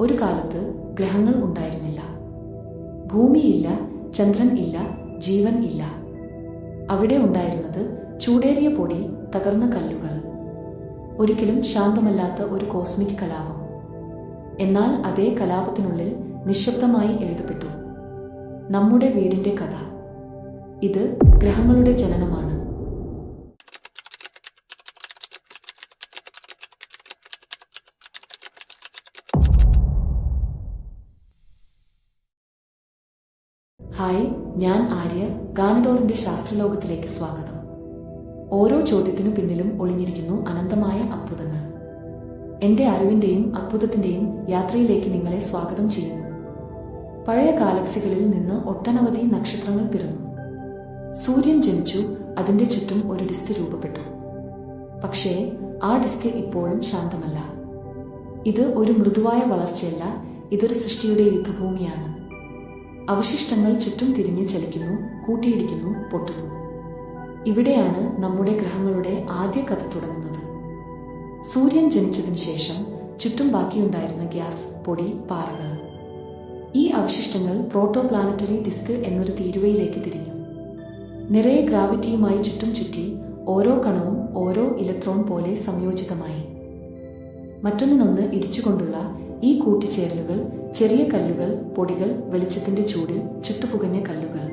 ഒരു കാലത്ത് ഗ്രഹങ്ങൾ ഉണ്ടായിരുന്നില്ല. ഭൂമിയില്ല ചന്ദ്രൻ ഇല്ല ജീവൻ ഇല്ല. അവിടെ ഉണ്ടായിരുന്നത് ചൂടേറിയ പൊടി തകർന്ന കല്ലുകൾ. ഒരിക്കലും ശാന്തമല്ലാത്ത ഒരു കോസ്മിക് കലാപം. എന്നാൽ അതേ കലാപത്തിനുള്ളിൽ നിശബ്ദമായി എഴുതപ്പെട്ടു. നമ്മുടെ വീടിന്റെ കഥ. ഇത് ഗ്രഹങ്ങളുടെ ജനനമാണ്. ഗാനഡോറിന്റെ ശാസ്ത്രലോകത്തിലേക്ക് സ്വാഗതം. ഓരോ ചോദ്യത്തിനു പിന്നിലും ഒളിഞ്ഞിരിക്കുന്നു അനന്തമായ അത്ഭുതങ്ങൾ. എന്റെ അറിവിന്റെയും അത്ഭുതത്തിന്റെയും യാത്രയിലേക്ക് നിങ്ങളെ സ്വാഗതം ചെയ്യുന്നു. പഴയ ഗാലക്സികളിൽ നിന്ന് ഒട്ടനവധി നക്ഷത്രങ്ങൾ പിറന്നു. സൂര്യൻ ജനിച്ചു അതിന്റെ ചുറ്റും ഒരു ഡിസ്ക് രൂപപ്പെട്ടു. പക്ഷേ ആ ഡിസ്ക് ഇപ്പോഴും ശാന്തമല്ല. ഇത് ഒരു മൃദുവായ വളർച്ചയല്ല ഇതൊരു സൃഷ്ടിയുടെ യുദ്ധഭൂമിയാണ്. അവശിഷ്ടങ്ങൾ ചുറ്റും തിരിഞ്ഞ് ചലിക്കുന്നു കൂട്ടിയിടിക്കുന്നു പൊട്ടുന്നു. ഇവിടെയാണ് നമ്മുടെ ഗ്രഹങ്ങളുടെ ആദ്യ കഥ തുടങ്ങുന്നത്. സൂര്യൻ ജനിച്ചതിന് ശേഷം ചുറ്റും ബാക്കിയുണ്ടായിരുന്ന ഗ്യാസ് പൊടി പാറകൾ. ഈ അവശിഷ്ടങ്ങൾ പ്രോട്ടോപ്ലാനറ്ററി ഡിസ്ക് എന്നൊരു തീരുവയിലേക്ക് തിരിഞ്ഞു. നിറയെ ഗ്രാവിറ്റിയുമായി ചുറ്റും ചുറ്റി ഓരോ കണവും ഓരോ ഇലക്ട്രോൺ പോലെ സംയോജിതമായി. മറ്റൊന്നിനൊന്ന് ഇടിച്ചുകൊണ്ടുള്ള ഈ കൂട്ടിച്ചേരലുകൾ ചെറിയ കല്ലുകൾ പൊടികൾ വെളിച്ചത്തിന്റെ ചൂടിൽ ചുട്ടുപുകഞ്ഞ കല്ലുകൾ.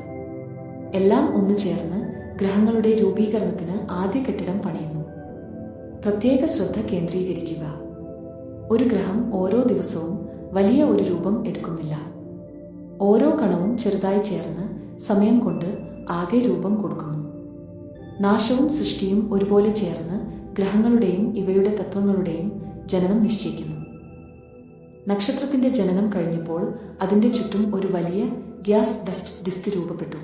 എല്ലാം ഒന്നു ചേർന്ന് ഗ്രഹങ്ങളുടെ രൂപീകരണത്തിന് ആദ്യ കെട്ടിടം പണിയുന്നു. പ്രത്യേക ശ്രദ്ധ കേന്ദ്രീകരിക്കുക. ഒരു ഗ്രഹം ഓരോ ദിവസവും വലിയ ഒരു രൂപം എടുക്കുന്നില്ല. ഓരോ കണവും ചെറുതായി ചേർന്ന് സമയം കൊണ്ട് ആകെ രൂപം കൊടുക്കുന്നു. നാശവും സൃഷ്ടിയും ഒരുപോലെ ചേർന്ന് ഗ്രഹങ്ങളുടെയും ഇവയുടെ തത്വങ്ങളുടെയും ജനനം നിശ്ചയിക്കുന്നു. നക്ഷത്രത്തിന്റെ ജനനം കഴിഞ്ഞപ്പോൾ അതിന്റെ ചുറ്റും ഒരു വലിയ ഗ്യാസ് ഡസ്റ്റ് ഡിസ്ക് രൂപപ്പെട്ടു.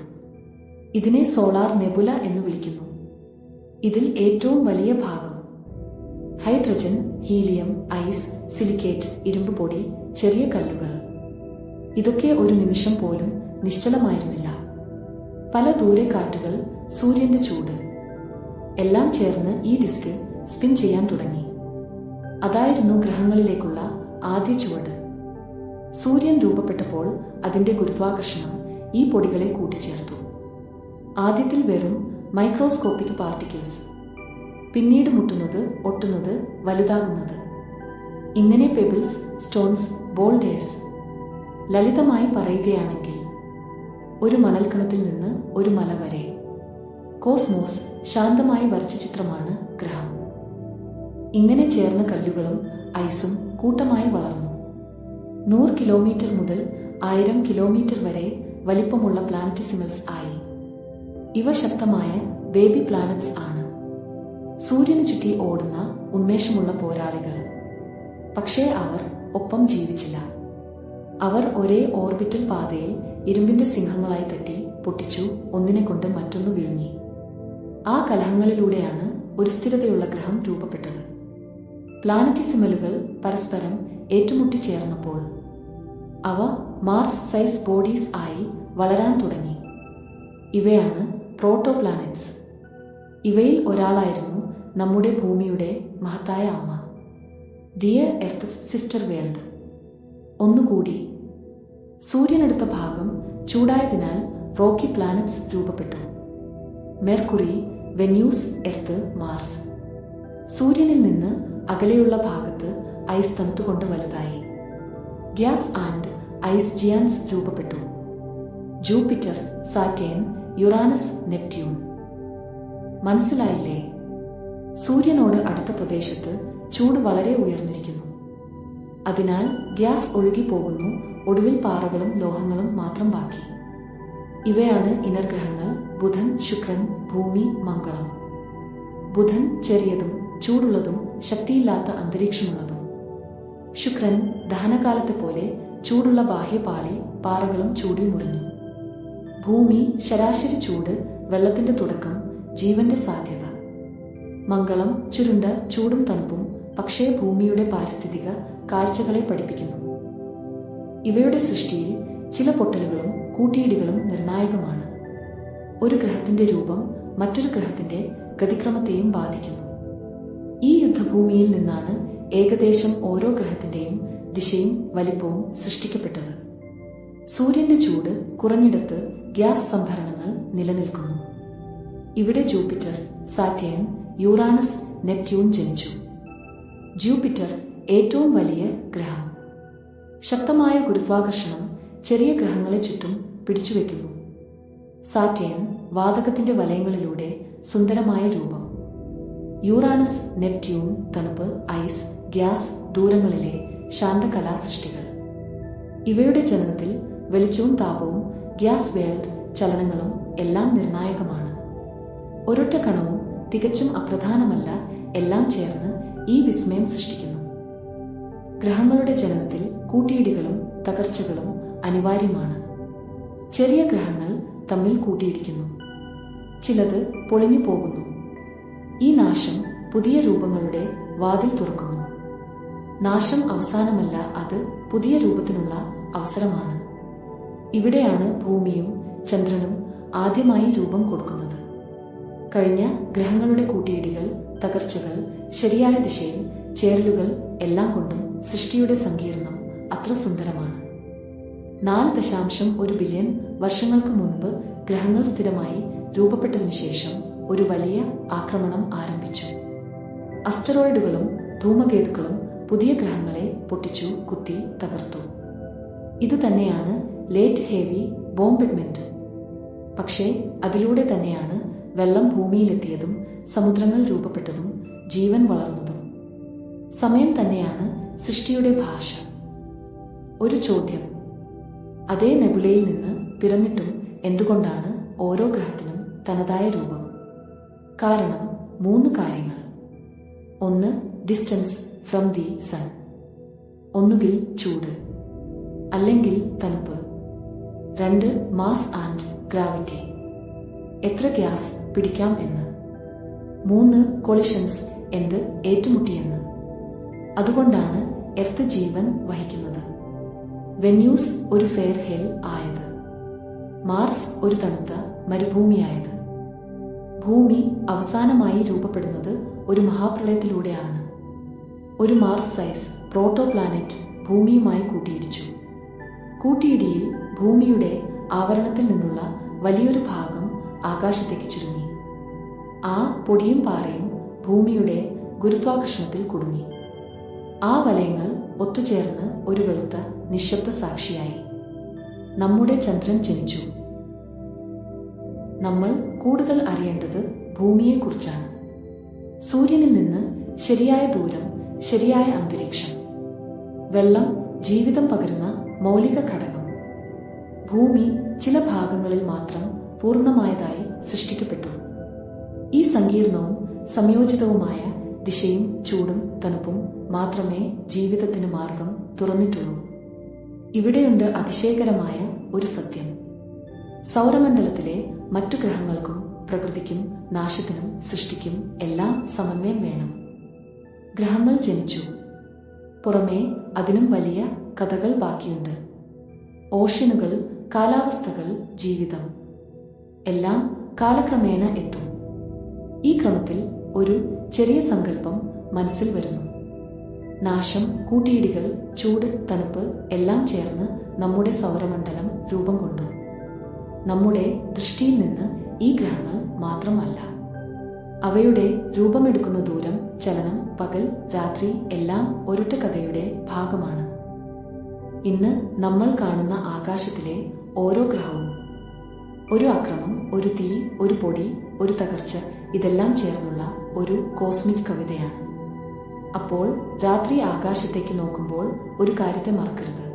ഇതിനെ സോളാർ നെബുല എന്ന് വിളിക്കുന്നു. ഇതിൽ ഏറ്റവും വലിയ ഭാഗം. ഹൈഡ്രജൻ ഹീലിയം ഐസ് സിലിക്കേറ്റ് ഇരുമ്പ് പൊടി ചെറിയ കല്ലുകൾ. ഇതൊക്കെ ഒരു നിമിഷം പോലും നിശ്ചലമായിരുന്നില്ല. പല ദൂരെ കാറ്റുകൾ സൂര്യന്റെ ചൂട്. എല്ലാം ചേർന്ന് ഈ ഡിസ്ക് സ്പിൻ ചെയ്യാൻ തുടങ്ങി. അതായിരുന്നു ഗ്രഹങ്ങളിലേക്കുള്ള ആദ്യ ചുവട്. സൂര്യൻ രൂപപ്പെട്ടപ്പോൾ അതിന്റെ ഗുരുത്വാകർഷണം ഈ പൊടികളെ കൂട്ടിച്ചേർത്തു. ആദ്യത്തിൽ വെറും മൈക്രോസ്കോപ്പിക് പാർട്ടിക്കിൾസ്. പിന്നീട് മുട്ടുന്നത് ഒട്ടുന്നത് വലുതാകുന്നത്. ഇങ്ങനെ പെബിൾസ് സ്റ്റോൺസ് ബോൾഡേഴ്സ് ലളിതമായി പറയുകയാണെങ്കിൽ ഒരു മണൽക്കണത്തിൽ നിന്ന് ഒരു മല വരെ. കോസ്മോസ് ശാന്തമായി വരച്ച ചിത്രമാണ് ഗ്രഹം. ഇങ്ങനെ ചേർന്ന കല്ലുകളും ഐസും കൂട്ടമായി വളർന്നു. നൂറ് കിലോമീറ്റർ മുതൽ ആയിരം കിലോമീറ്റർ വരെ വലിപ്പമുള്ള പ്ലാനറ്റിസിമൽസ് ആയി. ഇവ ശക്തമായ ബേബി പ്ലാനറ്റ്സ് ആണ്. സൂര്യന് ചുറ്റി ഓടുന്ന ഉന്മേഷമുള്ള പോരാളികൾ. പക്ഷേ അവർ ഒപ്പം ജീവിച്ചില്ല. അവർ ഒരേ ഓർബിറ്റൽ പാതയിൽ ഇരുമ്പിന്റെ സിംഹങ്ങളായി തട്ടി പൊട്ടിച്ചു ഒന്നിനെ കൊണ്ട് മറ്റൊന്ന് വിഴുങ്ങി. ആ കലഹങ്ങളിലൂടെയാണ് ഒരു സ്ഥിരതയുള്ള ഗ്രഹം രൂപപ്പെട്ടത്. പ്ലാനറ്റിസിമലുകൾ പരസ്പരം ഏറ്റുമുട്ടിച്ചേർന്നപ്പോൾ അവ മാർസ് സൈസ് ബോഡീസ് ആയി വളരാൻ തുടങ്ങി. ഇവയാണ് പ്രോട്ടോപ്ലാനറ്റ്സ്. ഇവയിൽ ഒരാളായിരുന്നു നമ്മുടെ ഭൂമിയുടെ മഹത്തായ അമ്മ ദിയർ എർത്ത് സിസ്റ്റർ വേൾഡ്. ഒന്നുകൂടി സൂര്യനെടുത്ത ഭാഗം ചൂടായതിനാൽ റോക്കി പ്ലാനറ്റ്സ് രൂപപ്പെട്ടു. Mercury Venus Earth Mars. സൂര്യനിൽ നിന്ന് അകലെയുള്ള ഭാഗത്ത് ഐസ് തണുത്തുകൊണ്ട് വലുതായി. ഗ്യാസ് ആൻഡ് ഐസ് ജിയാൻസ് രൂപപ്പെട്ടു. Jupiter Saturn Uranus Neptune. മനസ്സിലായില്ലേ? സൂര്യനോട് അടുത്ത പ്രദേശത്ത് ചൂട് വളരെ ഉയർന്നിരിക്കുന്നു. അതിനാൽ ഗ്യാസ് ഒഴുകി പോകുന്നു ഒടുവിൽ പാറകളും ലോഹങ്ങളും മാത്രം ബാക്കി. ഇവയാണ് ഇനർഗ്രഹങ്ങൾ ബുധൻ ശുക്രൻ ഭൂമി മംഗളം. ബുധൻ ചെറിയതും ചൂടുള്ളതും ശക്തിയില്ലാത്ത അന്തരീക്ഷമുള്ളതും. ശുക്രൻ ദഹനകാലത്തെ പോലെ ചൂടുള്ള ബാഹ്യപാളി പാറകളും ചൂടിൽ മുറിഞ്ഞു. ഭൂമി ശരാശരി ചൂട് വെള്ളത്തിന്റെ തുടക്കം ജീവന്റെ സാധ്യത. മംഗളം ചുരുണ്ട ചൂടും തണുപ്പും പക്ഷേ ഭൂമിയുടെ പാരിസ്ഥിതിക കാഴ്ചകളെ പഠിപ്പിക്കുന്നു. ഇവയുടെ സൃഷ്ടിയിൽ ചില പൊട്ടലുകളും കൂട്ടിയിടികളും നിർണായകമാണ്. ഒരു ഗ്രഹത്തിന്റെ രൂപം മറ്റൊരു ഗ്രഹത്തിന്റെ ഗതിക്രമത്തെയും ബാധിക്കുന്നു. യുദ്ധഭൂമിയിൽ നിന്നാണ് ഏകദേശം ഓരോ ഗ്രഹത്തിന്റെയും ദിശയും വലിപ്പവും സൃഷ്ടിക്കപ്പെട്ടത്. സൂര്യന്റെ ചൂട് കുറഞ്ഞിടത്ത് ഗ്യാസ് സംഭരണങ്ങൾ നിലനിൽക്കുന്നു. ഇവിടെ ജൂപ്പിറ്റർ സാറ്റേൺ യുറാനസ് നെപ്റ്റ്യൂൺ ജനിച്ചു. ജൂപ്പിറ്റർ ഏറ്റവും വലിയ ഗ്രഹം. ശക്തമായ ഗുരുത്വാകർഷണം ചെറിയ ഗ്രഹങ്ങളെ ചുറ്റും പിടിച്ചുവെക്കുന്നു. സാറ്റേൺ വാതകത്തിന്റെ വലയങ്ങളിലൂടെ സുന്ദരമായ രൂപം. യൂറാനസ് നെപ്റ്റ്യൂൺ തണുപ്പ് ഐസ് ഗ്യാസ് ദൂരങ്ങളിലെ ശാന്തകലാ സൃഷ്ടികൾ ഇവയുടെ ചലനത്തിൽ വെളിച്ചവും താപവും ഗ്യാസ് വേൾഡ് ചലനങ്ങളും എല്ലാം നിർണായകമാണ്. ഒരൊറ്റ കണവും തികച്ചും അപ്രധാനമല്ല എല്ലാം ചേർന്ന് ഈ വിസ്മയം സൃഷ്ടിക്കുന്നു. ഗ്രഹങ്ങളുടെ ജനനത്തിൽ കൂട്ടിയിടികളും തകർച്ചകളും അനിവാര്യമാണ്. ചെറിയ ഗ്രഹങ്ങൾ തമ്മിൽ കൂട്ടിയിടിക്കുന്നു. ചിലത് പൊളിഞ്ഞു പോകുന്നു ഈ നാശം പുതിയ രൂപങ്ങളുടെ വാതിൽ തുറക്കുന്നു. നാശം അവസാനമല്ല അത് പുതിയ രൂപത്തിനുള്ള അവസരമാണ്. ഇവിടെയാണ് ഭൂമിയും ചന്ദ്രനും ആദ്യമായി രൂപം കൊടുക്കുന്നത്. കഴിഞ്ഞ ഗ്രഹങ്ങളുടെ കൂട്ടിയിടികൾ തകർച്ചകൾ ശരിയായ ദിശയിൽ ചേരലുകൾ എല്ലാം കൊണ്ടും സൃഷ്ടിയുടെ സങ്കീർണം അത്ര സുന്ദരമാണ്. നാല് ദശാംശം ഒരു ബില്യൺ വർഷങ്ങൾക്ക് മുൻപ് ഗ്രഹങ്ങൾ സ്ഥിരമായി രൂപപ്പെട്ടതിനു ശേഷം ഒരു വലിയ ആക്രമണം ആരംഭിച്ചു. അസ്റ്ററോയിഡുകളും ധൂമകേതുക്കളും പുതിയ ഗ്രഹങ്ങളെ പൊട്ടിച്ചു കുത്തി തകർത്തു. ഇതുതന്നെയാണ് ലേറ്റ് ഹേവി ബോംബിഡ്മെന്റ് പക്ഷേ അതിലൂടെ തന്നെയാണ് വെള്ളം ഭൂമിയിലെത്തിയതും സമുദ്രങ്ങൾ രൂപപ്പെട്ടതും ജീവൻ വളർന്നതും. സമയം തന്നെയാണ് സൃഷ്ടിയുടെ ഭാഷ. ഒരു ചോദ്യം. അതേ നെബുലയിൽ നിന്ന് പിറന്നിട്ടും എന്തുകൊണ്ടാണ് ഓരോ ഗ്രഹത്തിനും തനതായ രൂപം? കാരണം മൂന്ന് കാര്യങ്ങൾ. ഒന്ന് ഡിസ്റ്റൻസ് ഫ്രം ദി സൺ ഒന്നുകിൽ ചൂട് അല്ലെങ്കിൽ തണുപ്പ്. രണ്ട് മാസ് ആൻഡ് ഗ്രാവിറ്റി എത്ര ഗ്യാസ് പിടിക്കാം എന്ന്. മൂന്ന് കൊളിഷൻസ് എന്ത് ഏറ്റുമുട്ടിയെന്ന്. അതുകൊണ്ടാണ് എർത്ത് ജീവൻ വഹിക്കുന്നത്. വെന്യൂസ് ഒരു ഫെയർ ഹെൽ ആയത്. മാർസ് ഒരു തണുത്ത മരുഭൂമിയായത്. ഭൂമി അവസാനമായി രൂപപ്പെടുന്നത് ഒരു മഹാപ്രളയത്തിലൂടെയാണ്. ഒരു മാർസ് സൈസ് പ്രോട്ടോ പ്ലാനറ്റ് ഭൂമിയുമായി കൂട്ടിയിടിച്ചു. കൂട്ടിയിടിയിൽ ഭൂമിയുടെ ആവരണത്തിൽ നിന്നുള്ള വലിയൊരു ഭാഗം ആകാശത്തേക്ക് ചുരുങ്ങി. ആ പൊടിയും പാറയും ഭൂമിയുടെ ഗുരുത്വാകർഷണത്തിൽ കുടുങ്ങി. ആ വലയങ്ങൾ ഒത്തുചേർന്ന് ഒരു വെളുത്ത നിശബ്ദ സാക്ഷിയായി. നമ്മുടെ ചന്ദ്രൻ ജനിച്ചു. നമ്മൾ കൂടുതൽ അറിയേണ്ടത് ഭൂമിയെക്കുറിച്ചാണ്. സൂര്യനിൽ നിന്ന് ശരിയായ ദൂരം ശരിയായ അന്തരീക്ഷം. വെള്ളം ജീവിതം പകരുന്ന മൗലിക ഘടകം. ഭൂമി ചില ഭാഗങ്ങളിൽ മാത്രം പൂർണമായതായി സൃഷ്ടിക്കപ്പെട്ടു. ഈ സങ്കീർണവും സംയോജിതവുമായ ദിശയും ചൂടും തണുപ്പും മാത്രമേ ജീവിതത്തിന് മാർഗം തുറന്നിട്ടുള്ളൂ. ഇവിടെയുണ്ട് അതിശയകരമായ ഒരു സത്യം. സൗരമണ്ഡലത്തിലെ മറ്റു ഗ്രഹങ്ങൾക്കും പ്രകൃതിക്കും നാശത്തിനും സൃഷ്ടിക്കും എല്ലാം സമന്വയം വേണം. ഗ്രഹങ്ങൾ ജനിച്ചു. പുറമേ അതിനും വലിയ കഥകൾ ബാക്കിയുണ്ട്. ഓഷ്യനുകൾ കാലാവസ്ഥകൾ ജീവിതം. എല്ലാം കാലക്രമേണ എത്തും. ഈ ക്രമത്തിൽ ഒരു ചെറിയ സങ്കല്പം മനസ്സിൽ വരുന്നു. നാശം കൂട്ടിയിടികൾ ചൂട് തണുപ്പ് എല്ലാം ചേർന്ന് നമ്മുടെ സൗരമണ്ഡലം രൂപം കൊണ്ടു. നമ്മുടെ ദൃഷ്ടിയിൽ നിന്ന് ഈ ഗ്രഹങ്ങൾ മാത്രമല്ല. അവയുടെ രൂപമെടുക്കുന്ന ദൂരം ചലനം പകൽ രാത്രി എല്ലാം ഒരൊറ്റ കഥയുടെ ഭാഗമാണ്. ഇന്ന് നമ്മൾ കാണുന്ന ആകാശത്തിലെ ഓരോ ഗ്രഹവും ഒരു അക്രമം ഒരു തീ ഒരു പൊടി ഒരു തകർച്ച ഇതെല്ലാം ചേർന്നുള്ള ഒരു കോസ്മിക് കവിതയാണ്. അപ്പോൾ രാത്രി ആകാശത്തേക്ക് നോക്കുമ്പോൾ ഒരു കാര്യത്തെ മറക്കരുത്.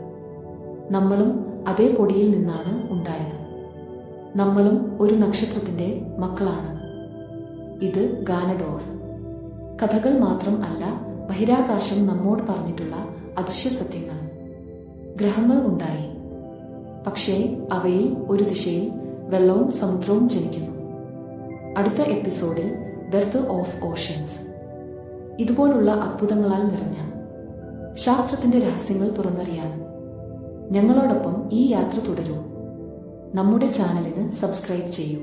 നമ്മളും അതേ പൊടിയിൽ നിന്നാണ് ഉണ്ടായത്. നമ്മളും ഒരു നക്ഷത്രത്തിന്റെ മക്കളാണ്. ഇത് ഗാനഡോർ. കഥകൾ മാത്രം അല്ല ബഹിരാകാശം നമ്മോട് പറഞ്ഞിട്ടുള്ള അദൃശ്യ സത്യങ്ങൾ. ഗ്രഹങ്ങൾ ഉണ്ടായി. പക്ഷേ അവയിൽ ഒരു ദിശയിൽ വെള്ളവും സമുദ്രവും ജനിക്കുന്നു. അടുത്ത എപ്പിസോഡിൽ ബെർത്ത് ഓഫ് ഓഷൻസ് ഇതുപോലുള്ള അത്ഭുതങ്ങളാൽ നിറഞ്ഞ ശാസ്ത്രത്തിന്റെ രഹസ്യങ്ങൾ തുറന്നറിയാൻ ഞങ്ങളോടൊപ്പം ഈ യാത്ര തുടരൂ. നമ്മുടെ ചാനലിന് സബ്സ്ക്രൈബ് ചെയ്യൂ.